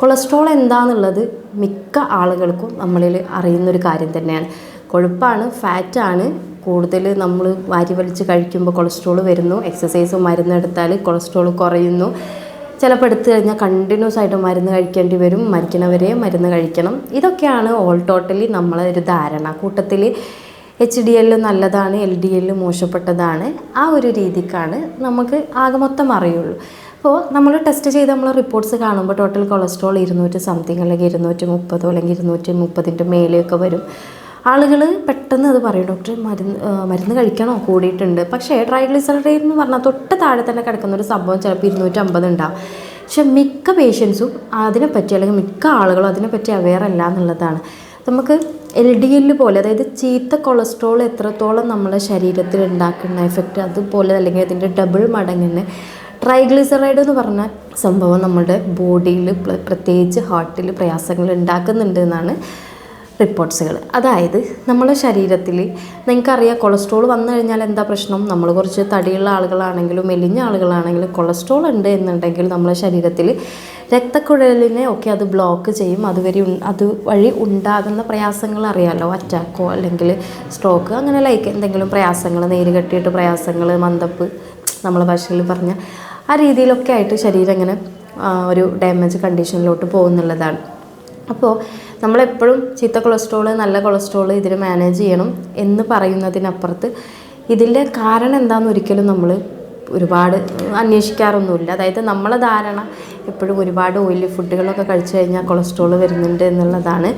Cholesterol എന്താണെന്നുള്ളത് മിക്ക ആളുകൾക്കും നമ്മളിൽ അറിയുന്നൊരു കാര്യം തന്നെയാണ്. കൊഴുപ്പാണ് ഫാറ്റാണ്. കൂടുതൽ നമ്മൾ വാരി വലിച്ച് കഴിക്കുമ്പോൾ കൊളസ്ട്രോൾ വരുന്നു. എക്സസൈസ് മരുന്നെടുത്താൽ കൊളസ്ട്രോൾ കുറയുന്നു. ചിലപ്പോൾ എടുത്തു കഴിഞ്ഞാൽ കണ്ടിന്യൂസ് ആയിട്ട് മരുന്ന് കഴിക്കേണ്ടി വരും. മരിക്കണവരെ മരുന്ന് കഴിക്കണം. ഇതൊക്കെയാണ് ഓൾ ടോട്ടലി നമ്മളെ ഒരു ധാരണ. കൂട്ടത്തിൽ എച്ച് ഡി എല്ല് നല്ലതാണ് എൽ ഡി എല്ല് മോശപ്പെട്ടതാണ്. ആ ഒരു രീതിക്കാണ് നമുക്ക് ആകെ മൊത്തം അറിയുള്ളൂ. അപ്പോൾ നമ്മൾ ടെസ്റ്റ് ചെയ്ത് നമ്മൾ റിപ്പോർട്ട്സ് കാണുമ്പോൾ ടോട്ടൽ കൊളസ്ട്രോൾ ഇരുന്നൂറ്റി സംതിങ് അല്ലെങ്കിൽ ഇരുന്നൂറ്റി മുപ്പതോ അല്ലെങ്കിൽ ഇരുന്നൂറ്റി മുപ്പതിന്റെ മേലെയൊക്കെ വരും. ആളുകൾ പെട്ടെന്ന് അത് പറയും ഡോക്ടർ മരുന്ന് മരുന്ന് കഴിക്കണോ? കൂടിയിട്ടുണ്ട്. പക്ഷേ ട്രൈഗ്ലിസറൈഡ് എന്ന് പറഞ്ഞാൽ തൊട്ട് താഴെ തന്നെ കിടക്കുന്ന ഒരു സംഭവം ചിലപ്പോൾ ഇരുന്നൂറ്റമ്പത് ഉണ്ടാവും. പക്ഷെ മിക്ക പേഷ്യൻസും അതിനെപ്പറ്റി അല്ലെങ്കിൽ മിക്ക ആളുകളും അതിനെപ്പറ്റി അവെയർ അല്ല എന്നുള്ളതാണ്. നമുക്ക് എൽ ഡി എല്ല് പോലെ അതായത് ചീത്ത കൊളസ്ട്രോൾ എത്രത്തോളം നമ്മളെ ശരീരത്തിൽ ഉണ്ടാക്കുന്ന എഫക്റ്റ് അതുപോലെ അല്ലെങ്കിൽ അതിന്റെ ഡബിൾ മടങ്ങിന് ട്രൈഗ്ലിസറൈഡ് എന്ന് പറഞ്ഞ സംഭവം നമ്മുടെ ബോഡിയിൽ പ്രത്യേകിച്ച് ഹാർട്ടിൽ പ്രയാസങ്ങൾ ഉണ്ടാക്കുന്നുണ്ട് എന്നാണ് റിപ്പോർട്ട്സുകൾ. അതായത് നമ്മുടെ ശരീരത്തിൽ നിങ്ങൾക്കറിയാം കൊളസ്ട്രോൾ വന്നു കഴിഞ്ഞാൽ എന്താ പ്രശ്നം? നമ്മൾ കുറച്ച് തടിയുള്ള ആളുകളാണെങ്കിലും മെലിഞ്ഞ ആളുകളാണെങ്കിലും കൊളസ്ട്രോൾ ഉണ്ട് എന്നുണ്ടെങ്കിൽ നമ്മുടെ ശരീരത്തിൽ രക്തക്കുഴലിനെ ഒക്കെ അത് ബ്ലോക്ക് ചെയ്യും. അതുവരെ അത് വഴി ഉണ്ടാകുന്ന പ്രയാസങ്ങൾ അറിയാമല്ലോ അറ്റാക്കോ അല്ലെങ്കിൽ സ്ട്രോക്ക് അങ്ങനെ ലൈക്ക് എന്തെങ്കിലും പ്രയാസങ്ങൾ നീര് കെട്ടിയിട്ട് പ്രയാസങ്ങൾ മന്ദപ്പ് നമ്മളെ ഭാഷയിൽ പറഞ്ഞ ആ രീതിയിലൊക്കെ ആയിട്ട് ശരീരം ഇങ്ങനെ ഒരു ഡാമേജ് കണ്ടീഷനിലോട്ട് പോകുന്നുള്ളതാണ്. അപ്പോൾ നമ്മളെപ്പോഴും ചീത്ത കൊളസ്ട്രോൾ നല്ല കൊളസ്ട്രോൾ ഇതിനെ മാനേജ് ചെയ്യണം എന്ന് പറയുന്നതിനപ്പുറത്ത് ഇതിന്റെ കാരണം എന്താണെന്ന് ഒരിക്കലും നമ്മൾ ഒരുപാട് അന്വേഷിക്കാറൊന്നുമില്ല. അതായത് നമ്മളെ ധാരണ എപ്പോഴും ഒരുപാട് ഓയിലി ഫുഡുകളൊക്കെ കഴിച്ചു കഴിഞ്ഞാൽ കൊളസ്ട്രോൾ വരുന്നുണ്ട് എന്നുള്ളതാണ്.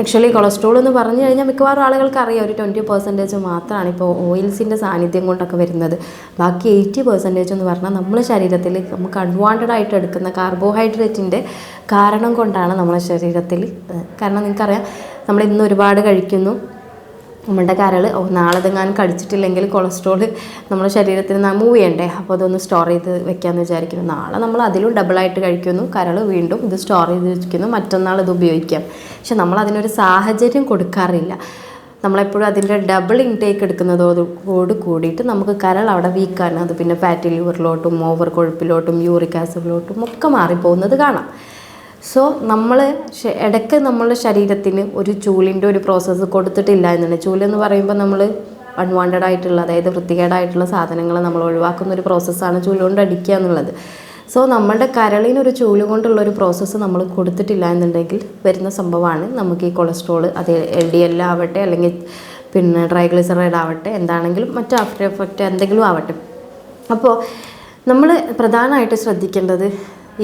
ആക്ച്വലി കൊളസ്ട്രോൾ എന്ന് പറഞ്ഞു കഴിഞ്ഞാൽ മിക്കവാറും ആളുകൾക്ക് അറിയാം ഒരു ട്വന്റി പെർസെന്റേജ് മാത്രമാണ് ഇപ്പോൾ ഓയിൽസിന്റെ സാന്നിധ്യം കൊണ്ടൊക്കെ വരുന്നത്. ബാക്കി എയ്റ്റി പെർസെന്റേജ് എന്ന് പറഞ്ഞാൽ നമ്മുടെ ശരീരത്തിൽ നമുക്ക് അൺവാണ്ടഡ് ആയിട്ട് എടുക്കുന്ന കാർബോഹൈഡ്രേറ്റിന്റെ കാരണം കൊണ്ടാണ് നമ്മുടെ ശരീരത്തിൽ കാരണം നിങ്ങൾക്കറിയാം നമ്മൾ ഇന്ന് ഒരുപാട് കഴിക്കുന്നു. നമ്മുടെ കരൾ നാളെതെങ്ങാനും കഴിച്ചിട്ടില്ലെങ്കിൽ കൊളസ്ട്രോൾ നമ്മുടെ ശരീരത്തിൽ നിന്ന് മൂവ് ചെയ്യണ്ടേ? അപ്പോൾ അതൊന്ന് സ്റ്റോർ ചെയ്ത് വെക്കാമെന്ന് വിചാരിക്കുന്നു. നാളെ നമ്മൾ അതിലും ഡബിളായിട്ട് കഴിക്കുന്നു. കരൾ വീണ്ടും ഇത് സ്റ്റോർ ചെയ്ത് വെച്ചിരിക്കുന്നു. മറ്റന്നാൾ ഇത് ഉപയോഗിക്കാം. പക്ഷെ നമ്മൾ അതിനൊരു സാഹചര്യം കൊടുക്കാറില്ല. നമ്മളെപ്പോഴും അതിന്റെ ഡബിൾ ഇൻടേക്ക് എടുക്കുന്നതോട് കൂടിയിട്ട് നമുക്ക് കരൾ അവിടെ വീക്കാണ് അത് പിന്നെ ഫാറ്റി ലിവറിലോട്ടും ഓവർ കൊഴുപ്പിലോട്ടും യൂറിക് ആസിഡിലോട്ടും ഒക്കെ മാറിപ്പോകുന്നത് കാണാം. സോ നമ്മൾ ഇടയ്ക്ക് നമ്മളുടെ ശരീരത്തിന് ഒരു ചൂലിന്റെ ഒരു പ്രോസസ്സ് കൊടുത്തിട്ടില്ല എന്നുണ്ട്. ചൂലെന്ന് പറയുമ്പോൾ നമ്മൾ അൺവാണ്ടഡ് ആയിട്ടുള്ള അതായത് വൃത്തികേടായിട്ടുള്ള സാധനങ്ങൾ നമ്മൾ ഒഴിവാക്കുന്ന ഒരു പ്രോസസ്സാണ് ചൂൽ കൊണ്ട് അടിക്കുക എന്നുള്ളത്. സോ കരളിന് ഒരു ചൂൽ കൊണ്ടുള്ള ഒരു പ്രോസസ്സ് നമ്മൾ കൊടുത്തിട്ടില്ല എന്നുണ്ടെങ്കിൽ വരുന്ന സംഭവമാണ് നമുക്ക് ഈ കൊളസ്ട്രോൾ അത് എൽ ഡി എൽ ആവട്ടെ അല്ലെങ്കിൽ പിന്നെ ട്രൈഗ്ലിസറൈഡ് ആവട്ടെ എന്താണെങ്കിലും മറ്റു ആഫ്റ്റർ എഫക്റ്റ് എന്തെങ്കിലും ആവട്ടെ. അപ്പോൾ നമ്മൾ പ്രധാനമായിട്ട് ശ്രദ്ധിക്കേണ്ടത്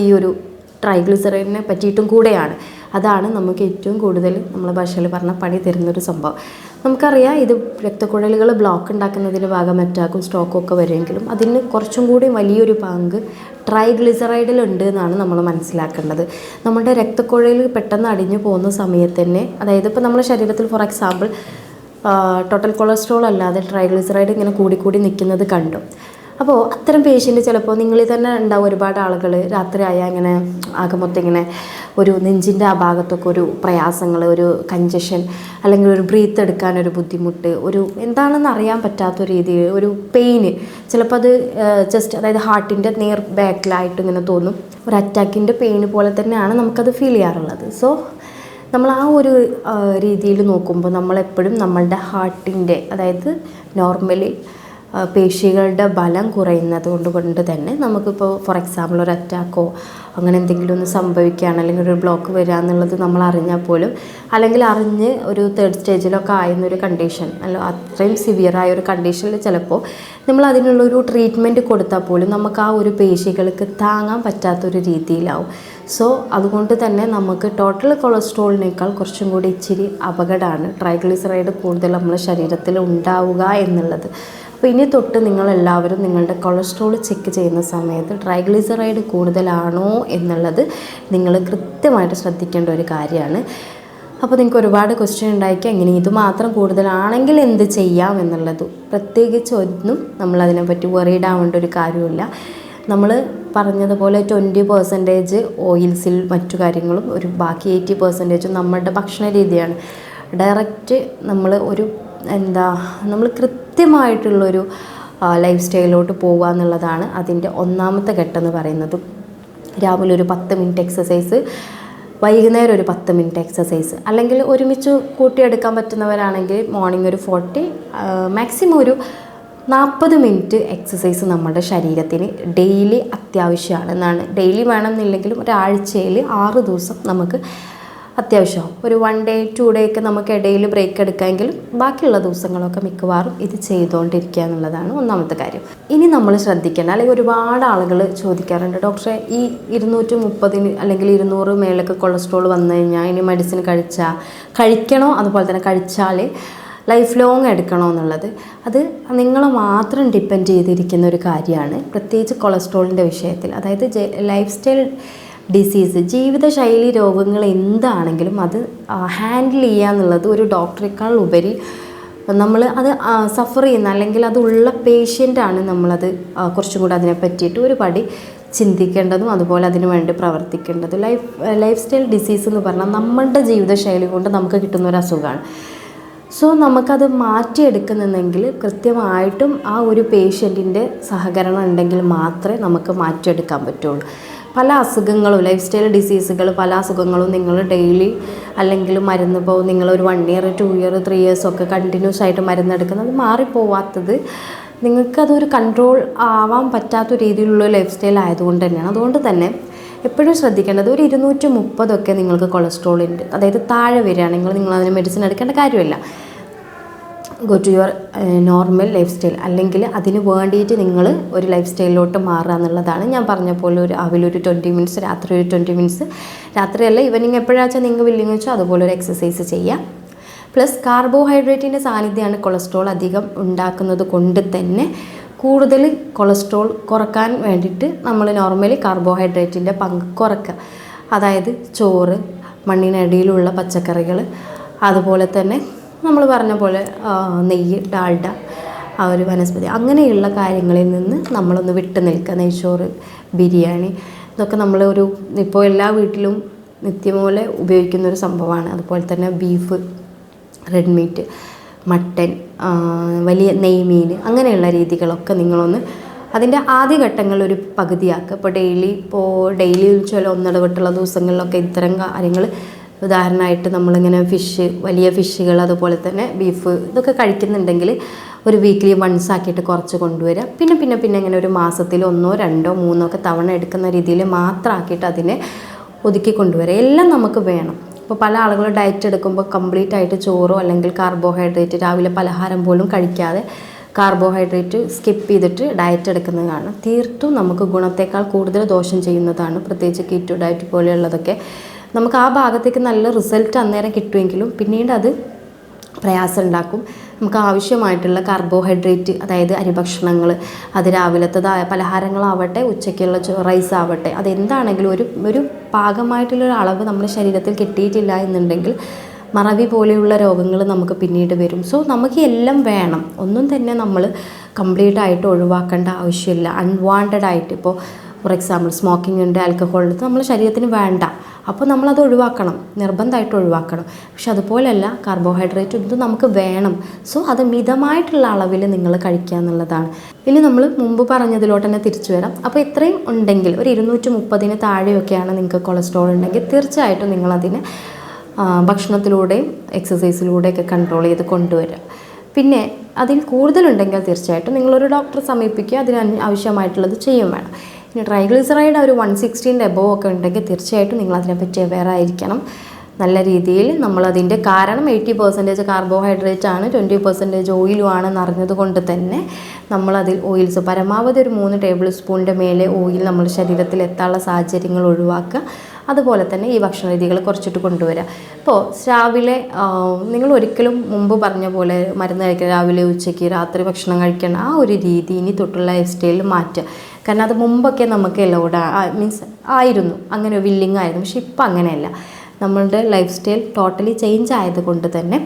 ഈ ഒരു ട്രൈഗ്ലിസറൈഡിനെ പറ്റിയിട്ടും കൂടെയാണ്. അതാണ് നമുക്ക് ഏറ്റവും കൂടുതൽ നമ്മളെ ഭാഷയിൽ പറഞ്ഞ പണി തരുന്നൊരു സംഭവം. നമുക്കറിയാം ഇത് രക്തക്കുഴലുകൾ ബ്ലോക്ക് ഉണ്ടാക്കുന്നതിന്റെ ഭാഗം അറ്റാക്കും സ്ട്രോക്കും ഒക്കെ വരുമെങ്കിലും അതിന് കുറച്ചും കൂടി വലിയൊരു പങ്ക് ട്രൈഗ്ലിസറൈഡിലുണ്ട് എന്നാണ് നമ്മൾ മനസ്സിലാക്കേണ്ടത്. നമ്മുടെ രക്തക്കുഴലിൽ പെട്ടെന്ന് അടിഞ്ഞു പോകുന്ന സമയത്ത് തന്നെ അതായത് ഇപ്പോൾ നമ്മുടെ ശരീരത്തിൽ ഫോർ എക്സാമ്പിൾ ടോട്ടൽ കൊളസ്ട്രോൾ അല്ലാതെ ട്രൈഗ്ലിസറൈഡ് ഇങ്ങനെ കൂടിക്കൂടി നിൽക്കുന്നത് കണ്ടു. അപ്പോൾ അത്തരം പേഷ്യന്റ് ചിലപ്പോൾ നിങ്ങളിൽ തന്നെ ഉണ്ടാവും ഒരുപാട് ആളുകൾ രാത്രി ആയാൽ ഇങ്ങനെ ആകെ മൊത്തം ഇങ്ങനെ ഒരു നെഞ്ചിന്റെ ആ ഭാഗത്തൊക്കെ ഒരു പ്രയാസങ്ങൾ ഒരു കഞ്ചഷൻ അല്ലെങ്കിൽ ഒരു ബ്രീത്ത് എടുക്കാൻ ഒരു ബുദ്ധിമുട്ട് ഒരു എന്താണെന്ന് അറിയാൻ പറ്റാത്ത രീതിയിൽ ഒരു പെയിന് ചിലപ്പോൾ അത് ജസ്റ്റ് അതായത് ഹാർട്ടിന്റെ നേർ ബാക്കിലായിട്ട് ഇങ്ങനെ തോന്നും. ഒരു അറ്റാക്കിന്റെ പെയിന് പോലെ തന്നെയാണ് നമുക്കത് ഫീൽ ചെയ്യാറുള്ളത്. സോ നമ്മൾ ആ ഒരു രീതിയിൽ നോക്കുമ്പോൾ നമ്മളെപ്പോഴും നമ്മളുടെ ഹാർട്ടിന്റെ അതായത് നോർമലി പേശികളുടെ ബലം കുറയുന്നത് കൊണ്ട് കൊണ്ട് തന്നെ നമുക്കിപ്പോൾ ഫോർ എക്സാമ്പിൾ ഒരു അറ്റാക്കോ അങ്ങനെ എന്തെങ്കിലും ഒന്ന് സംഭവിക്കുകയാണ് അല്ലെങ്കിൽ ഒരു ബ്ലോക്ക് വരിക എന്നുള്ളത് നമ്മൾ അറിഞ്ഞാൽ പോലും അല്ലെങ്കിൽ അറിഞ്ഞ് ഒരു തേർഡ് സ്റ്റേജിലൊക്കെ ആയിരുന്നൊരു കണ്ടീഷൻ അല്ല അത്രയും സിവിയറായ ഒരു കണ്ടീഷനിൽ ചിലപ്പോൾ നമ്മൾ അതിനുള്ളൊരു ട്രീറ്റ്മെന്റ് കൊടുത്താൽ പോലും നമുക്ക് ആ ഒരു പേശികൾക്ക് താങ്ങാൻ പറ്റാത്തൊരു രീതിയിലാവും. സോ അതുകൊണ്ട് തന്നെ നമുക്ക് ടോട്ടൽ കൊളസ്ട്രോളിനേക്കാൾ കുറച്ചും കൂടി ഇച്ചിരി അപകടമാണ്. ട്രൈഗ്ലിസറൈഡ് കൂടുതൽ നമ്മുടെ ശരീരത്തിൽ ഉണ്ടാവുക എന്നുള്ളത്. അപ്പോൾ ഇനി തൊട്ട് നിങ്ങളെല്ലാവരും നിങ്ങളുടെ കൊളസ്ട്രോൾ ചെക്ക് ചെയ്യുന്ന സമയത്ത് ട്രൈഗ്ലിസറൈഡ് കൂടുതലാണോ എന്നുള്ളത് നിങ്ങൾ കൃത്യമായിട്ട് ശ്രദ്ധിക്കേണ്ട ഒരു കാര്യമാണ്. അപ്പോൾ നിങ്ങൾക്ക് ഒരുപാട് ക്വസ്റ്റ്യൻ ഉണ്ടായിരിക്കും. ഇങ്ങനെ ഇത് മാത്രം കൂടുതലാണെങ്കിൽ എന്ത് ചെയ്യാം എന്നുള്ളത്. പ്രത്യേകിച്ച് ഒന്നും നമ്മൾ അതിനെപ്പറ്റി വറീഡ് ആവേണ്ട ഒരു കാര്യമില്ല നമ്മൾ പറഞ്ഞതുപോലെ ട്വന്റി പെർസെന്റേജ് ഓയിൽസിൽ മറ്റു കാര്യങ്ങളും ഒരു ബാക്കി എയ്റ്റി പെർസെന്റേജും നമ്മളുടെ ഭക്ഷണ രീതിയാണ്. ഡയറക്റ്റ് നമ്മൾ ഒരു എന്താ നമ്മൾ കൃത്യമായിട്ടുള്ളൊരു ലൈഫ് സ്റ്റൈലിലോട്ട് പോകുക എന്നുള്ളതാണ് അതിന്റെ ഒന്നാമത്തെ ഘട്ടം പറയുന്നത്. രാവിലെ ഒരു പത്ത് മിനിറ്റ് എക്സസൈസ് വൈകുന്നേരം ഒരു പത്ത് മിനിറ്റ് എക്സസൈസ് അല്ലെങ്കിൽ ഒരുമിച്ച് കൂട്ടിയെടുക്കാൻ പറ്റുന്നവരാണെങ്കിൽ മോർണിംഗ് ഒരു ഫോർട്ടി മാക്സിമം ഒരു നാൽപ്പത് മിനിറ്റ് എക്സസൈസ് നമ്മുടെ ശരീരത്തിന് ഡെയിലി അത്യാവശ്യമാണ്. എന്നാണ് ഡെയിലി വേണമെന്നില്ലെങ്കിലും ഒരാഴ്ചയിൽ ആറ് ദിവസം നമുക്ക് അത്യാവശ്യമാവും ഒരു വൺ ഡേ ടു ഡേ ഒക്കെ നമുക്ക് ഇടയിൽ ബ്രേക്ക് എടുക്കാമെങ്കിലും ബാക്കിയുള്ള ദിവസങ്ങളൊക്കെ മിക്കവാറും ഇത് ചെയ്തുകൊണ്ടിരിക്കുക എന്നുള്ളതാണ് ഒന്നാമത്തെ കാര്യം. ഇനി നമ്മൾ ശ്രദ്ധിക്കേണ്ട അല്ലെങ്കിൽ ഒരുപാട് ആളുകൾ ചോദിക്കാറുണ്ട് ഡോക്ടറെ ഈ ഇരുന്നൂറ്റി മുപ്പതിന് അല്ലെങ്കിൽ ഇരുന്നൂറ് മേലൊക്കെ കൊളസ്ട്രോൾ വന്നു കഴിഞ്ഞാൽ ഇനി മെഡിസിൻ കഴിച്ചാൽ കഴിക്കണോ? അതുപോലെ തന്നെ കഴിച്ചാൽ ലൈഫ് ലോങ് എടുക്കണോ എന്നുള്ളത്? അത് നിങ്ങൾ മാത്രം ഡിപ്പെൻഡ് ചെയ്തിരിക്കുന്ന ഒരു കാര്യമാണ്. പ്രത്യേകിച്ച് കൊളസ്ട്രോളിന്റെ വിഷയത്തിൽ. അതായത് ലൈഫ് സ്റ്റൈൽ ഡിസീസ് ജീവിതശൈലി രോഗങ്ങൾ എന്താണെങ്കിലും അത് ഹാൻഡിൽ ചെയ്യുക എന്നുള്ളത് ഒരു ഡോക്ടറേക്കാൾ ഉപരി നമ്മൾ അത് സഫർ ചെയ്യുന്ന അല്ലെങ്കിൽ അതുള്ള പേഷ്യന്റാണ് നമ്മളത് കുറച്ചും കൂടെ അതിനെ പറ്റിയിട്ട് ഒരു പടി ചിന്തിക്കേണ്ടതും അതുപോലെ അതിനു വേണ്ടി പ്രവർത്തിക്കേണ്ടതും. ലൈഫ് ലൈഫ് സ്റ്റൈൽ ഡിസീസ് എന്ന് പറഞ്ഞാൽ നമ്മളുടെ ജീവിതശൈലി കൊണ്ട് നമുക്ക് കിട്ടുന്ന ഒരു അസുഖമാണ്. സോ നമുക്കത് മാറ്റിയെടുക്കുന്നുണ്ടെങ്കിൽ കൃത്യമായിട്ടും ആ ഒരു പേഷ്യന്റിന്റെ സഹകരണം ഉണ്ടെങ്കിൽ മാത്രമേ നമുക്ക് മാറ്റിയെടുക്കാൻ പറ്റുള്ളൂ. പല അസുഖങ്ങളും ലൈഫ് സ്റ്റൈൽ ഡിസീസുകൾ പല അസുഖങ്ങളും നിങ്ങൾ ഡെയിലി അല്ലെങ്കിൽ മരുന്ന് ഇപ്പോൾ നിങ്ങൾ ഒരു one year two year three years ഒക്കെ കണ്ടിന്യൂസ് ആയിട്ട് മരുന്നെടുക്കുന്നത് മാറിപ്പോവാത്തത് നിങ്ങൾക്കതൊരു കൺട്രോൾ ആവാൻ പറ്റാത്ത രീതിയിലുള്ള ലൈഫ് സ്റ്റൈൽ ആയതുകൊണ്ട് തന്നെയാണ്. അതുകൊണ്ട് തന്നെ എപ്പോഴും ശ്രദ്ധിക്കേണ്ടത് ഒരു ഇരുന്നൂറ്റി മുപ്പതൊക്കെ നിങ്ങൾക്ക് കൊളസ്ട്രോളിന്റെ അതായത് താഴെ വരികയാണെങ്കിൽ നിങ്ങൾ അതിന് മെഡിസിൻ എടുക്കേണ്ട കാര്യമില്ല. Go to your normal life style അല്ലെങ്കിൽ അതിന് വേണ്ടിയിട്ട് നിങ്ങൾ ഒരു ലൈഫ് സ്റ്റൈലിലോട്ട് മാറുക എന്നുള്ളതാണ് ഞാൻ പറഞ്ഞ പോലെ ഒരു രാവിലെ ഒരു ട്വന്റി മിനിറ്റ്സ് രാത്രി ഒരു ട്വന്റി മിനിറ്റ്സ് രാത്രിയല്ല ഈവനിങ് എപ്പോഴാച്ചാൽ നിങ്ങൾ വില്ലിങ് വെച്ചോ അതുപോലെ ഒരു എക്സസൈസ് ചെയ്യാം. പ്ലസ് കാർബോഹൈഡ്രേറ്റിന്റെ സാന്നിധ്യമാണ് കൊളസ്ട്രോൾ അധികം ഉണ്ടാക്കുന്നത് കൊണ്ട് തന്നെ കൂടുതൽ കൊളസ്ട്രോൾ കുറയ്ക്കാൻ വേണ്ടിയിട്ട് നമ്മൾ നോർമലി കാർബോഹൈഡ്രേറ്റിന്റെ പങ്ക് കുറക്കുക. അതായത് ചോറ് മണ്ണിനടിയിലുള്ള പച്ചക്കറികൾ അതുപോലെ തന്നെ നമ്മൾ പറഞ്ഞ പോലെ നെയ്യ് ഡാൽഡ ആ ഒരു വനസ്പതി അങ്ങനെയുള്ള കാര്യങ്ങളിൽ നിന്ന് നമ്മളൊന്ന് വിട്ടു നിൽക്കുക. നെയ്ച്ചോറ് ബിരിയാണി ഇതൊക്കെ നമ്മൾ ഒരു ഇപ്പോൾ എല്ലാ വീട്ടിലും നിത്യം പോലെ ഉപയോഗിക്കുന്ന ഒരു സംഭവമാണ്. അതുപോലെ തന്നെ ബീഫ് റെഡ് മീറ്റ് മട്ടൻ വലിയ നെയ്മീൻ അങ്ങനെയുള്ള രീതികളൊക്കെ നിങ്ങളൊന്ന് അതിന്റെ ആദ്യഘട്ടങ്ങളിൽ ഒരു പകുതിയാക്കുക. ഇപ്പോൾ ഡെയിലി ഇപ്പോൾ ഡെയിലി ചില ഒന്നിടവിട്ടുള്ള ദിവസങ്ങളിലൊക്കെ ഇത്തരം കാര്യങ്ങൾ ഉദാഹരണമായിട്ട് നമ്മളിങ്ങനെ ഫിഷ് വലിയ ഫിഷുകൾ അതുപോലെ തന്നെ ബീഫ് ഇതൊക്കെ കഴിക്കുന്നുണ്ടെങ്കിൽ ഒരു വീക്കിലി വൺസ് ആക്കിയിട്ട് കുറച്ച് കൊണ്ടുവരിക. പിന്നെ പിന്നെ പിന്നെ ഇങ്ങനെ ഒരു മാസത്തിൽ ഒന്നോ രണ്ടോ മൂന്നോ ഒക്കെ തവണ എടുക്കുന്ന രീതിയിൽ മാത്രം ആക്കിയിട്ട് അതിനെ ഒതുക്കി കൊണ്ടുവരിക. എല്ലാം നമുക്ക് വേണം. ഇപ്പോൾ പല ആളുകൾ ഡയറ്റ് എടുക്കുമ്പോൾ കംപ്ലീറ്റ് ആയിട്ട് ചോറോ അല്ലെങ്കിൽ കാർബോഹൈഡ്രേറ്റ് രാവിലെ പലഹാരം പോലും കഴിക്കാതെ കാർബോഹൈഡ്രേറ്റ് സ്കിപ്പ് ചെയ്തിട്ട് ഡയറ്റ് എടുക്കുന്നതാണ്. തീർത്തും നമുക്ക് ഗുണത്തേക്കാൾ കൂടുതൽ ദോഷം ചെയ്യുന്നതാണ്. പ്രത്യേകിച്ച് കീറ്റോ ഡയറ്റ് പോലെയുള്ളതൊക്കെ നമുക്ക് ആ ഭാഗത്തേക്ക് നല്ല റിസൾട്ട് അന്നേരം കിട്ടുമെങ്കിലും പിന്നീട് അത് പ്രയാസം ഉണ്ടാക്കും. നമുക്ക് ആവശ്യമായിട്ടുള്ള കാർബോഹൈഡ്രേറ്റ് അതായത് അരിഭക്ഷണങ്ങൾ അത് രാവിലത്തേതായ പലഹാരങ്ങളാവട്ടെ ഉച്ചയ്ക്കുള്ള റൈസ് ആവട്ടെ അതെന്താണെങ്കിലും ഒരു ഒരു പാകമായിട്ടുള്ള ഒരു അളവ് നമ്മുടെ ശരീരത്തിൽ കിട്ടിയിട്ടില്ല എന്നുണ്ടെങ്കിൽ മറവി പോലെയുള്ള രോഗങ്ങൾ നമുക്ക് പിന്നീട് വരും. സോ നമുക്ക് എല്ലാം വേണം. ഒന്നും തന്നെ നമ്മൾ കംപ്ലീറ്റ് ആയിട്ട് ഒഴിവാക്കേണ്ട ആവശ്യമില്ല. അൺവാണ്ടഡ് ആയിട്ട്. ഇപ്പോൾ ഫോർ എക്സാമ്പിൾ സ്മോക്കിംഗ് ഉണ്ട് ആൽക്കഹോൾ ഉണ്ട് നമ്മുടെ ശരീരത്തിന് വേണ്ട. അപ്പോൾ നമ്മളത് ഒഴിവാക്കണം നിർബന്ധമായിട്ട് ഒഴിവാക്കണം. പക്ഷെ അതുപോലെയല്ല കാർബോഹൈഡ്രേറ്റ് ഇത് നമുക്ക് വേണം. സോ അത് മിതമായിട്ടുള്ള അളവിൽ നിങ്ങൾ കഴിക്കുക എന്നുള്ളതാണ്. ഇനി നമ്മൾ മുമ്പ് പറഞ്ഞതിലോട്ട് തന്നെ തിരിച്ചു വരാം. അപ്പോൾ ഇത്രയും ഉണ്ടെങ്കിൽ ഒരു ഇരുന്നൂറ്റി മുപ്പതിന് താഴെയൊക്കെയാണ് നിങ്ങൾക്ക് കൊളസ്ട്രോൾ ഉണ്ടെങ്കിൽ തീർച്ചയായിട്ടും നിങ്ങളതിനെ ഭക്ഷണത്തിലൂടെയും എക്സസൈസിലൂടെയൊക്കെ കൺട്രോൾ ചെയ്ത് കൊണ്ടുവരിക. പിന്നെ അതിൽ കൂടുതലുണ്ടെങ്കിൽ തീർച്ചയായിട്ടും നിങ്ങളൊരു ഡോക്ടറെ സമീപിക്കുക അതിന് ആവശ്യമായിട്ടുള്ളത് ചെയ്യും വേണം ഇനി ട്രൈഗ്ലിസറൈഡ് ഒരു വൺ സിക്സ്റ്റീന്റെ എബോവ് ഒക്കെ ഉണ്ടെങ്കിൽ തീർച്ചയായിട്ടും നിങ്ങൾ അതിനെപ്പറ്റി അവെയർ ആയിരിക്കണം. നല്ല രീതിയിൽ നമ്മളതിന്റെ കാരണം എയ്റ്റി പെർസെന്റേജ് കാർബോഹൈഡ്രേറ്റ് ആണ് ട്വന്റി പെർസെന്റേജ് ഓയിലും ആണെന്ന് അറിഞ്ഞത് കൊണ്ട് തന്നെ നമ്മളതിൽ ഓയിൽസ് പരമാവധി ഒരു മൂന്ന് ടേബിൾ സ്പൂണിന്റെ മേലെ ഓയിൽ നമ്മൾ ശരീരത്തിൽ എത്താനുള്ള സാഹചര്യങ്ങൾ ഒഴിവാക്കുക. അതുപോലെ തന്നെ ഈ ഭക്ഷണ രീതികൾ കുറച്ചിട്ട് കൊണ്ടുവരിക ഇപ്പോൾ രാവിലെ നിങ്ങൾ ഒരിക്കലും മുമ്പ് പറഞ്ഞ പോലെ മരുന്ന് കഴിക്കുക രാവിലെ ഉച്ചയ്ക്ക് രാത്രി ഭക്ഷണം കഴിക്കണം ആ ഒരു രീതി ഇനി തൊട്ടുള്ള ലൈഫ് സ്റ്റൈലിൽ മാറ്റുക കാരണം അത് മുമ്പൊക്കെ നമുക്ക് എലോഡ് മീൻസ് ആയിരുന്നു അങ്ങനെ വില്ലിങ് ആയിരുന്നു പക്ഷെ ഇപ്പം അങ്ങനെയല്ല. നമ്മളുടെ ലൈഫ് സ്റ്റൈൽ ടോട്ടലി ചേഞ്ച് ആയതുകൊണ്ട് തന്നെ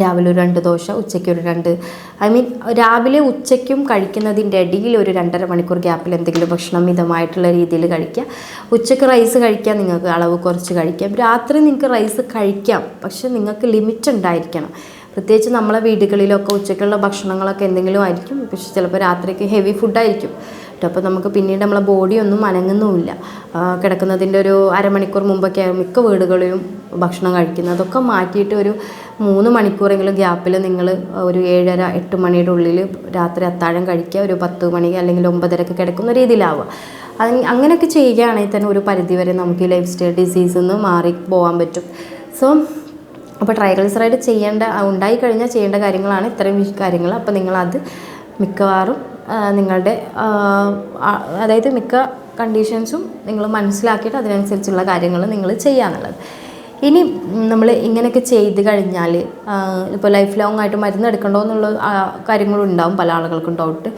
രാവിലെ ഒരു രണ്ട് ദോശ ഉച്ചയ്ക്ക് ഒരു രണ്ട്. ഐ മീൻ രാവിലെ ഉച്ചയ്ക്കും കഴിക്കുന്നതിന്റെ ഇടയിൽ ഒരു രണ്ടര മണിക്കൂർ ഗ്യാപ്പിൽ എന്തെങ്കിലും ഭക്ഷണം മിതമായിട്ടുള്ള രീതിയിൽ കഴിക്കുക. ഉച്ചയ്ക്ക് റൈസ് കഴിക്കാം നിങ്ങൾക്ക് അളവ് കുറച്ച് കഴിക്കാം. രാത്രി നിങ്ങൾക്ക് റൈസ് കഴിക്കാം പക്ഷെ നിങ്ങൾക്ക് ലിമിറ്റ് ഉണ്ടായിരിക്കണം. പ്രത്യേകിച്ച് നമ്മളെ വീടുകളിലൊക്കെ ഉച്ചയ്ക്കുള്ള ഭക്ഷണങ്ങളൊക്കെ എന്തെങ്കിലും ആയിരിക്കും പക്ഷെ ചിലപ്പോൾ രാത്രിക്ക് ഹെവി ഫുഡായിരിക്കും അപ്പോൾ നമുക്ക് പിന്നീട് നമ്മളെ ബോഡി ഒന്നും അനങ്ങുന്നുമില്ല. കിടക്കുന്നതിന്റെ ഒരു അരമണിക്കൂർ മുമ്പൊക്കെ മിക്ക വീടുകളിലും ഭക്ഷണം കഴിക്കുന്നത് അതൊക്കെ മാറ്റിയിട്ട് ഒരു മൂന്ന് മണിക്കൂറെങ്കിലും ഗ്യാപ്പിൽ നിങ്ങൾ ഒരു ഏഴര എട്ട് മണിയുടെ ഉള്ളിൽ രാത്രി അത്താഴം കഴിക്കുക. ഒരു പത്ത് മണി അല്ലെങ്കിൽ ഒമ്പതരക്ക് കിടക്കുന്ന രീതിയിലാവുക. അങ്ങനെയൊക്കെ ചെയ്യുകയാണെങ്കിൽ തന്നെ ഒരു പരിധിവരെ നമുക്ക് ഈ ലൈഫ് സ്റ്റൈൽ ഡിസീസ് നിന്ന് മാറി പോകാൻ പറ്റും. സോ അപ്പോൾ ട്രൈഗ്ലിസറൈഡ് ചെയ്യേണ്ട ഉണ്ടായി കഴിഞ്ഞാൽ ചെയ്യേണ്ട കാര്യങ്ങളാണ് ഇത്രയും കാര്യങ്ങൾ അപ്പോൾ നിങ്ങളത് മിക്കവാറും നിങ്ങളുടെ അതായത് മിക്ക കണ്ടീഷൻസും നിങ്ങൾ മനസ്സിലാക്കിയിട്ട് അതിനനുസരിച്ചുള്ള കാര്യങ്ങൾ നിങ്ങൾ ചെയ്യാന്നുള്ളത്. ഇനി നമ്മൾ ഇങ്ങനെയൊക്കെ ചെയ്ത് കഴിഞ്ഞാൽ ഇപ്പോൾ ലൈഫ് ലോങ് ആയിട്ട് മരുന്ന് എടുക്കണ്ടോ എന്നുള്ള കാര്യങ്ങളുണ്ടാവും പല ആളുകൾക്കും ഡൗട്ട്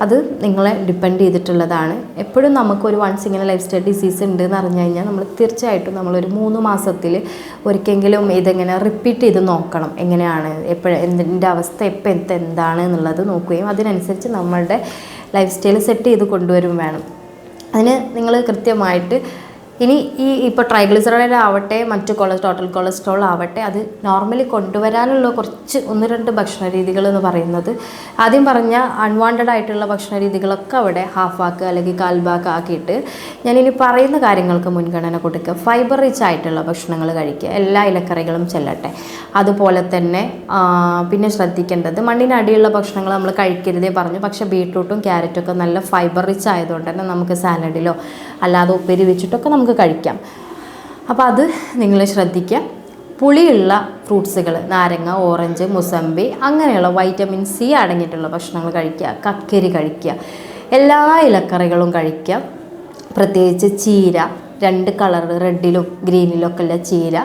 അത് നിങ്ങളെ ഡിപ്പെൻഡ് ചെയ്തിട്ടുള്ളതാണ്. എപ്പോഴും നമുക്കൊരു വൺസ് ഇങ്ങനെ ലൈഫ് സ്റ്റൈൽ ഡിസീസ് ഉണ്ട് എന്ന് അറിഞ്ഞു കഴിഞ്ഞാൽ നമ്മൾ തീർച്ചയായിട്ടും നമ്മളൊരു മൂന്ന് മാസത്തിൽ ഒരിക്കലെങ്കിലും ഇതെങ്ങനെ റിപ്പീറ്റ് ചെയ്ത് നോക്കണം. എങ്ങനെയാണ്? എപ്പോഴും എന്തിന്റെ അവസ്ഥ എപ്പോൾ എന്ത് എന്താണ് എന്നുള്ളത് നോക്കുകയും അതിനനുസരിച്ച് നമ്മളുടെ ലൈഫ് സ്റ്റൈൽ സെറ്റ് ചെയ്ത് കൊണ്ടുവരും വേണം. അതിന് നിങ്ങൾ കൃത്യമായിട്ട് ഇനി ഈ ഇപ്പോൾ ട്രൈഗ്ലിസറൈഡ് ആവട്ടെ മറ്റു കൊളസ്ട്രോൾ ടോട്ടൽ കൊളസ്ട്രോൾ ആവട്ടെ അത് നോർമലി കൊണ്ടുവരാനുള്ള കുറച്ച് ഒന്ന് രണ്ട് ഭക്ഷണ രീതികൾ എന്ന് പറയുന്നത്. ആദ്യം പറഞ്ഞ അൺവാണ്ടഡ് ആയിട്ടുള്ള ഭക്ഷണ രീതികളൊക്കെ അവിടെ ആക്കുക അല്ലെങ്കിൽ കാൽബാക്ക് ആക്കിയിട്ട് ഞാനിനി പറയുന്ന കാര്യങ്ങൾക്ക് മുൻഗണന കൊടുക്കുക. ഫൈബർ റിച്ച് ആയിട്ടുള്ള ഭക്ഷണങ്ങൾ കഴിക്കുക. എല്ലാ ഇലക്കറികളും ചെല്ലട്ടെ. അതുപോലെ തന്നെ പിന്നെ ശ്രദ്ധിക്കേണ്ടത് മണ്ണിനടിയുള്ള ഭക്ഷണങ്ങൾ നമ്മൾ കഴിക്കരുതേ പറഞ്ഞു. പക്ഷേ ബീട്രൂട്ടും ക്യാരറ്റും ഒക്കെ നല്ല ഫൈബർ റിച്ച് ആയതുകൊണ്ട് തന്നെ നമുക്ക് സാലഡിലോ അല്ലാതെ ഉപ്പേരി വെച്ചിട്ടൊക്കെ നമുക്ക് കഴിക്കാം. അപ്പോൾ അത് നിങ്ങൾ ശ്രദ്ധിക്കുക. പുളിയുള്ള ഫ്രൂട്ട്സുകൾ നാരങ്ങ ഓറഞ്ച് മുസമ്പി അങ്ങനെയുള്ള വൈറ്റമിൻ സി അടങ്ങിയിട്ടുള്ള ഭക്ഷണങ്ങൾ കഴിക്കുക. കക്കരി കഴിക്കുക. എല്ലാ ഇലക്കറികളും കഴിക്കുക. പ്രത്യേകിച്ച് ചീര രണ്ട് കളർ റെഡിലും ഗ്രീനിലും ഒക്കെ ഉള്ള ചീര.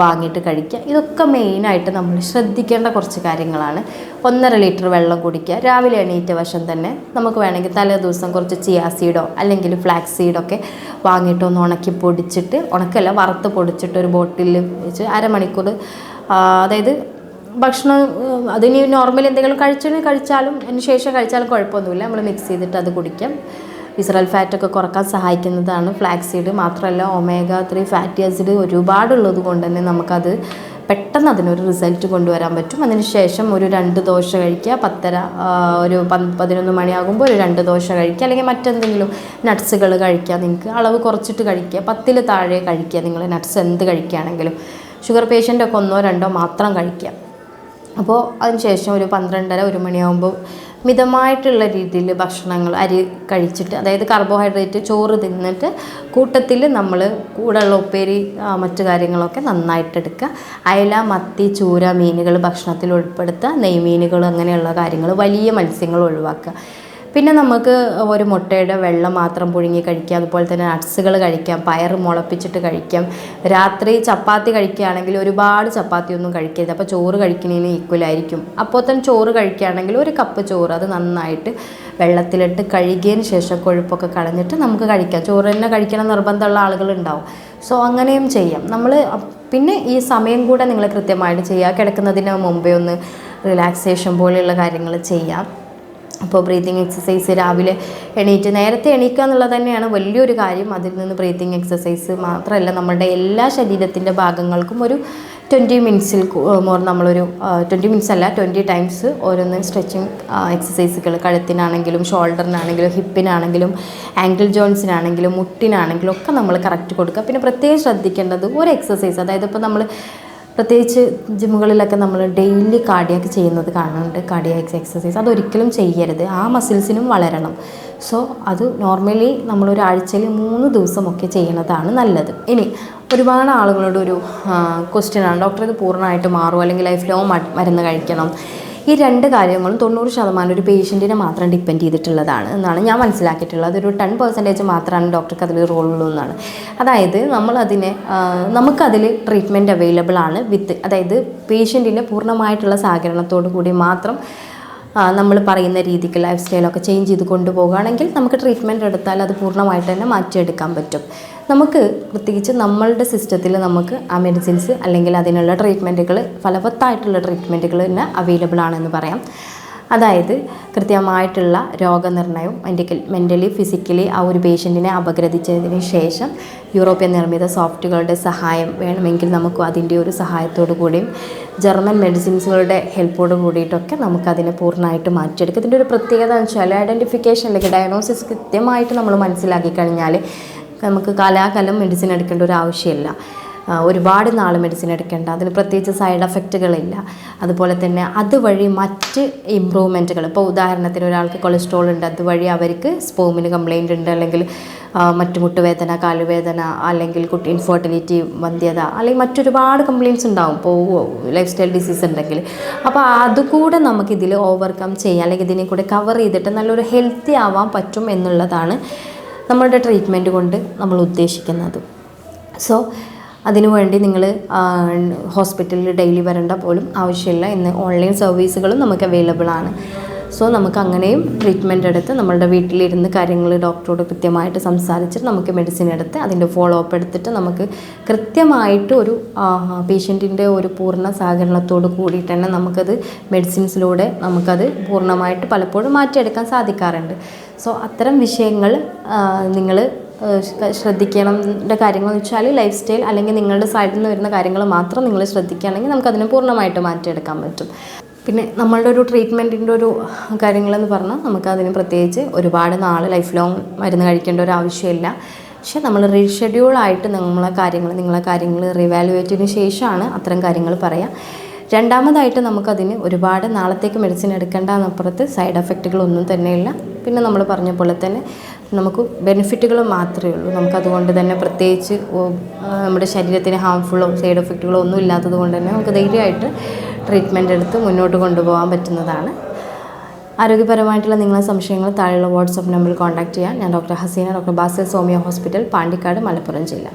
വാങ്ങിയിട്ട് കഴിക്കുക. ഇതൊക്കെ മെയിനായിട്ട് നമ്മൾ ശ്രദ്ധിക്കേണ്ട കുറച്ച് കാര്യങ്ങളാണ്. ഒന്നര ലിറ്റർ വെള്ളം കുടിക്കുക. രാവിലെ എണീറ്റ വശം തന്നെ നമുക്ക് വേണമെങ്കിൽ തലേ ദിവസം കുറച്ച് ചിയാ സീഡോ അല്ലെങ്കിൽ ഫ്ലാക്സ് സീഡൊക്കെ വാങ്ങിയിട്ട് ഒന്ന് ഉണക്കി പൊടിച്ചിട്ട് ഉണക്കല്ല വറുത്ത് പൊടിച്ചിട്ട് ഒരു ബോട്ടിലിൽ വെച്ച് അരമണിക്കൂർ അതായത് ഭക്ഷണം അതിന് നോർമലി എന്തെങ്കിലും കഴിച്ചു കഴിച്ചാലും അതിന് ശേഷം കഴിച്ചാലും കുഴപ്പമൊന്നുമില്ല. നമ്മൾ മിക്സ് ചെയ്തിട്ട് അത് കുടിക്കാം. വിസറൽ ഫാറ്റൊക്കെ കുറയ്ക്കാൻ സഹായിക്കുന്നതാണ് ഫ്ലാക്സ് സീഡ്. മാത്രമല്ല ഒമേഗ ത്രീ ഫാറ്റി ആസിഡ് ഒരുപാടുള്ളത് കൊണ്ട് തന്നെ നമുക്കത് പെട്ടെന്ന് അതിനൊരു റിസൾട്ട് കൊണ്ടുവരാൻ പറ്റും. അതിന് ശേഷം ഒരു രണ്ട് ദോശ കഴിക്കുക. പത്തര ഒരു പതിനൊന്ന് മണിയാകുമ്പോൾ ഒരു രണ്ട് ദോശ കഴിക്കുക. അല്ലെങ്കിൽ മറ്റെന്തെങ്കിലും നട്ട്സുകൾ കഴിക്കുക. നിങ്ങൾക്ക് അളവ് കുറച്ചിട്ട് കഴിക്കുക. പത്തിൽ താഴെ കഴിക്കുക. നിങ്ങൾ നട്ട്സ് എന്ത് കഴിക്കുകയാണെങ്കിലും. ഷുഗർ പേഷ്യന്റൊക്കെ ഒന്നോ രണ്ടോ മാത്രം കഴിക്കുക. അപ്പോൾ അതിനുശേഷം ഒരു പന്ത്രണ്ടര ഒരു മണിയാകുമ്പോൾ മിതമായിട്ടുള്ള രീതിയിൽ ഭക്ഷണങ്ങൾ അരി കഴിച്ചിട്ട് അതായത് കാർബോഹൈഡ്രേറ്റ് ചോറ് തിന്നിട്ട് കൂട്ടത്തിൽ നമ്മൾ കൂടെയുള്ള ഉപ്പേരി മറ്റു കാര്യങ്ങളൊക്കെ നന്നായിട്ട് എടുക്കുക. അയല മത്തി ചൂര മീനുകൾ ഭക്ഷണത്തിൽ ഉൾപ്പെടുത്തുക. നെയ്മീനുകൾ അങ്ങനെയുള്ള കാര്യങ്ങൾ വലിയ മത്സ്യങ്ങൾ ഒഴിവാക്കുക. പിന്നെ നമുക്ക് ഒരു മുട്ടയുടെ വെള്ളം മാത്രം പുഴുങ്ങി കഴിക്കാം അതുപോലെ തന്നെ നട്ട്സുകൾ കഴിക്കാം പയർ മുളപ്പിച്ചിട്ട് കഴിക്കാം. രാത്രി ചപ്പാത്തി കഴിക്കുകയാണെങ്കിൽ ഒരുപാട് ചപ്പാത്തി ഒന്നും കഴിക്കരുത്. അപ്പോൾ ചോറ് കഴിക്കുന്നതിന് ഈക്വലായിരിക്കും അപ്പോൾ തന്നെ ചോറ് കഴിക്കുകയാണെങ്കിൽ ഒരു കപ്പ് ചോറ് അത് നന്നായിട്ട് വെള്ളത്തിലിട്ട് കഴുകിയതിന് ശേഷം കൊഴുപ്പൊക്കെ കളഞ്ഞിട്ട് നമുക്ക് കഴിക്കാം. ചോറ് തന്നെ കഴിക്കണം നിർബന്ധമുള്ള ആളുകളുണ്ടാവും സോ അങ്ങനെയും ചെയ്യാം. നമ്മൾ പിന്നെ ഈ സമയം കൂടെ നിങ്ങൾ കൃത്യമായിട്ട് ചെയ്യുക. കിടക്കുന്നതിന് മുമ്പേ ഒന്ന് റിലാക്സേഷൻ പോലെയുള്ള കാര്യങ്ങൾ ചെയ്യാം. അപ്പോൾ ബ്രീത്തിങ് എക്സസൈസ് രാവിലെ എണീറ്റ് നേരത്തെ എണീക്കുക എന്നുള്ളത് തന്നെയാണ് വലിയൊരു കാര്യം. അതിൽ നിന്ന് ബ്രീത്തിങ് എക്സസൈസ് മാത്രമല്ല നമ്മുടെ എല്ലാ ശരീരത്തിന്റെ ഭാഗങ്ങൾക്കും ഒരു ട്വന്റി മിനിറ്റ്സിൽ മോർ നമ്മളൊരു ട്വന്റി മിനിറ്റ്സ് അല്ല ട്വന്റി ടൈംസ് ഓരോന്ന് സ്ട്രെച്ചിങ് എക്സസൈസുകൾ കഴുത്തിനാണെങ്കിലും ഷോൾഡറിനാണെങ്കിലും ഹിപ്പിനാണെങ്കിലും ആങ്കിൾ ജോയിൻസിനാണെങ്കിലും മുട്ടിനാണെങ്കിലും ഒക്കെ നമ്മൾ കറക്റ്റ് കൊടുക്കുക. പിന്നെ പ്രത്യേകം ശ്രദ്ധിക്കേണ്ടത് ഒരു എക്സസൈസ് അതായത് ഇപ്പോൾ നമ്മൾ പ്രത്യേകിച്ച് ജിമ്മുകളിലൊക്കെ നമ്മൾ ഡെയിലി കാർഡിയാക്ക് ചെയ്യുന്നത് കാണുന്നുണ്ട് കാർഡിയാക്സ് എക്സസൈസ് അതൊരിക്കലും ചെയ്യരുത്. ആ മസിൽസിനും വളരണം. സോ അത് നോർമലി നമ്മളൊരാഴ്ചയിൽ മൂന്ന് ദിവസമൊക്കെ ചെയ്യുന്നതാണ് നല്ലത്. ഇനി ഒരുപാട് ആളുകളോട് ഒരു ക്വസ്റ്റ്യൻ ആണ്. ഡോക്ടർ ഇത് പൂർണമായിട്ട് മാറും അല്ലെങ്കിൽ ലൈഫ് ലോങ് മരുന്ന് കഴിക്കണം? ഈ രണ്ട് കാര്യങ്ങളും തൊണ്ണൂറ് ശതമാനം ഒരു പേഷ്യന്റിനെ മാത്രം ഡിപ്പെൻഡ് ചെയ്തിട്ടുള്ളതാണ് എന്നാണ് ഞാൻ മനസ്സിലാക്കിയിട്ടുള്ളത്. അതൊരു ടെൻ പെർസെന്റേജ് മാത്രമാണ് ഡോക്ടർക്ക് അതിൽ റോളുള്ളൂ എന്നാണ്. അതായത് നമ്മളതിനെ നമുക്കതിൽ ട്രീറ്റ്മെന്റ് അവൈലബിൾ ആണ് വിത്ത് അതായത് പേഷ്യന്റിന്റെ പൂർണമായിട്ടുള്ള സഹകരണത്തോടു കൂടി മാത്രം നമ്മൾ പറയുന്ന രീതിക്ക് ലൈഫ് സ്റ്റൈലൊക്കെ ചേഞ്ച് ചെയ്ത് കൊണ്ടുപോകുകയാണെങ്കിൽ നമുക്ക് ട്രീറ്റ്മെന്റ് എടുത്താൽ അത് പൂർണമായിട്ട് തന്നെ മാറ്റിയെടുക്കാൻ പറ്റും. നമുക്ക് പ്രത്യേകിച്ച് നമ്മളുടെ സിസ്റ്റത്തിൽ നമുക്ക് ആ മെഡിസിൻസ് അല്ലെങ്കിൽ അതിനുള്ള ട്രീറ്റ്മെന്റുകൾ ഫലവത്തായിട്ടുള്ള ട്രീറ്റ്മെന്റുകൾ തന്നെ അവൈലബിൾ ആണെന്ന് പറയാം. അതായത് കൃത്യമായിട്ടുള്ള രോഗനിർണയവും മെഡിക്കൽ മെന്റലി ഫിസിക്കലി ആ ഒരു പേഷ്യന്റിനെ അപഗ്രഥിച്ചതിന് ശേഷം യൂറോപ്യൻ നിർമ്മിത സോഫ്റ്റുകളുടെ സഹായം വേണമെങ്കിൽ നമുക്ക് അതിന്റെ ഒരു സഹായത്തോടു കൂടിയും ജർമ്മൻ മെഡിസിൻസുകളുടെ ഹെൽപ്പോട് കൂടിയിട്ടൊക്കെ നമുക്കതിനെ പൂർണമായിട്ട് മാറ്റിയെടുക്കും. ഇതിന്റെ ഒരു പ്രത്യേകത എന്ന് വെച്ചാൽ ഐഡന്റിഫിക്കേഷൻ അല്ലെങ്കിൽ ഡയഗ്നോസിസ് കൃത്യമായിട്ട് നമ്മൾ മനസ്സിലാക്കി കഴിഞ്ഞാൽ നമുക്ക് കലാകാലം മെഡിസിൻ എടുക്കേണ്ട ഒരു ആവശ്യമില്ല. ഒരുപാട് നാൾ മെഡിസിൻ എടുക്കേണ്ട. അതിന് പ്രത്യേകിച്ച് സൈഡ് എഫക്റ്റുകളില്ല അതുപോലെ തന്നെ അതുവഴി മറ്റ് ഇമ്പ്രൂവ്മെന്റുകൾ ഇപ്പോൾ ഉദാഹരണത്തിന് ഒരാൾക്ക് കൊളസ്ട്രോൾ ഉണ്ട്. അതുവഴി അവർക്ക് സ്പോമിന് കംപ്ലൈന്റ് ഉണ്ട്. അല്ലെങ്കിൽ മറ്റു മുട്ടുവേദന കാലുവേദന അല്ലെങ്കിൽ കുട്ടി ഇൻഫെർട്ടിലിറ്റി വന്ധ്യത അല്ലെങ്കിൽ മറ്റൊരുപാട് കംപ്ലയിൻസ് ഉണ്ടാവും. ഇപ്പോൾ ലൈഫ് സ്റ്റൈൽ ഡിസീസ് ഉണ്ടെങ്കിൽ. അപ്പോൾ അതുകൂടെ നമുക്കിതിൽ ഓവർകം ചെയ്യാം. അല്ലെങ്കിൽ ഇതിനെ കൂടെ കവർ ചെയ്തിട്ട് നല്ലൊരു ഹെൽത്തി ആവാൻ പറ്റും എന്നുള്ളതാണ് നമ്മളുടെ ട്രീറ്റ്മെന്റ് കൊണ്ട് നമ്മൾ ഉദ്ദേശിക്കുന്നത്. സോ അതിനുവേണ്ടി നിങ്ങൾ ഹോസ്പിറ്റലിൽ ഡെയിലി വരേണ്ട പോലും ആവശ്യമില്ല. ഇന്ന് ഓൺലൈൻ സർവീസുകളും നമുക്ക് അവൈലബിൾ ആണ്. സോ നമുക്ക് അങ്ങനെയും ട്രീറ്റ്മെന്റ് എടുത്ത് നമ്മളുടെ വീട്ടിലിരുന്ന് കാര്യങ്ങൾ ഡോക്ടറോട് കൃത്യമായിട്ട് സംസാരിച്ചിട്ട് നമുക്ക് മെഡിസിൻ എടുത്ത് അതിന്റെ ഫോളോ അപ്പ് എടുത്തിട്ട് നമുക്ക് കൃത്യമായിട്ട് ഒരു പേഷ്യന്റിന്റെ ഒരു പൂർണ സഹകരണത്തോട് കൂടിയിട്ട് തന്നെ നമുക്കത് മെഡിസിൻസിലൂടെ നമുക്കത് പൂർണമായിട്ട് പലപ്പോഴും മാറ്റിയെടുക്കാൻ സാധിക്കാറുണ്ട്. സോ അത്തരം വിഷയങ്ങൾ നിങ്ങൾ ശ്രദ്ധിക്കണം കാര്യങ്ങൾ വെച്ചാൽ ലൈഫ് സ്റ്റൈൽ അല്ലെങ്കിൽ നിങ്ങളുടെ സൈഡിൽ നിന്ന് വരുന്ന കാര്യങ്ങൾ മാത്രം നിങ്ങൾ ശ്രദ്ധിക്കുകയാണെങ്കിൽ നമുക്കതിനെ പൂർണമായിട്ട് മാറ്റിയെടുക്കാൻ പറ്റും. പിന്നെ നമ്മളുടെ ഒരു ട്രീറ്റ്മെന്റിന്റെ ഒരു കാര്യങ്ങളെന്ന് പറഞ്ഞാൽ നമുക്കതിന് പ്രത്യേകിച്ച് ഒരുപാട് നാൾ ലൈഫ് ലോങ് മരുന്ന് കഴിക്കേണ്ട ഒരു ആവശ്യമില്ല. പക്ഷെ നമ്മൾ റീഷെഡ്യൂൾ ആയിട്ട് നമ്മളെ കാര്യങ്ങൾ നിങ്ങളെ കാര്യങ്ങൾ റിവാലുവേറ്റിന് ശേഷമാണ് അത്തരം കാര്യങ്ങൾ പറയാം. രണ്ടാമതായിട്ട് നമുക്കതിന് ഒരുപാട് നാളത്തേക്ക് മെഡിസിൻ എടുക്കേണ്ട എന്നപ്പുറത്ത് സൈഡ് എഫക്റ്റുകളൊന്നും തന്നെയില്ല. പിന്നെ നമ്മൾ പറഞ്ഞ പോലെ തന്നെ നമുക്ക് ബെനിഫിറ്റുകൾ മാത്രമേ ഉള്ളൂ. നമുക്കതുകൊണ്ട് തന്നെ പ്രത്യേകിച്ച് നമ്മുടെ ശരീരത്തിന് ഹാംഫുള്ളോ സൈഡ് എഫക്റ്റുകളോ ഒന്നും ഇല്ലാത്തത് കൊണ്ട് തന്നെ നമുക്ക് ധൈര്യമായിട്ട് ട്രീറ്റ്മെന്റ് എടുത്ത് മുന്നോട്ട് കൊണ്ടുപോകാൻ പറ്റുന്നതാണ്. ആരോഗ്യപരമായിട്ടുള്ള നിങ്ങളുടെ സംശയങ്ങൾ താഴെയുള്ള വാട്സപ്പ് നമ്പറിൽ കോൺടാക്റ്റ് ചെയ്യാം ഞാൻ doctor Haseena doctor Basil Somiya hospital Pandikkad Malappuram ജില്ല.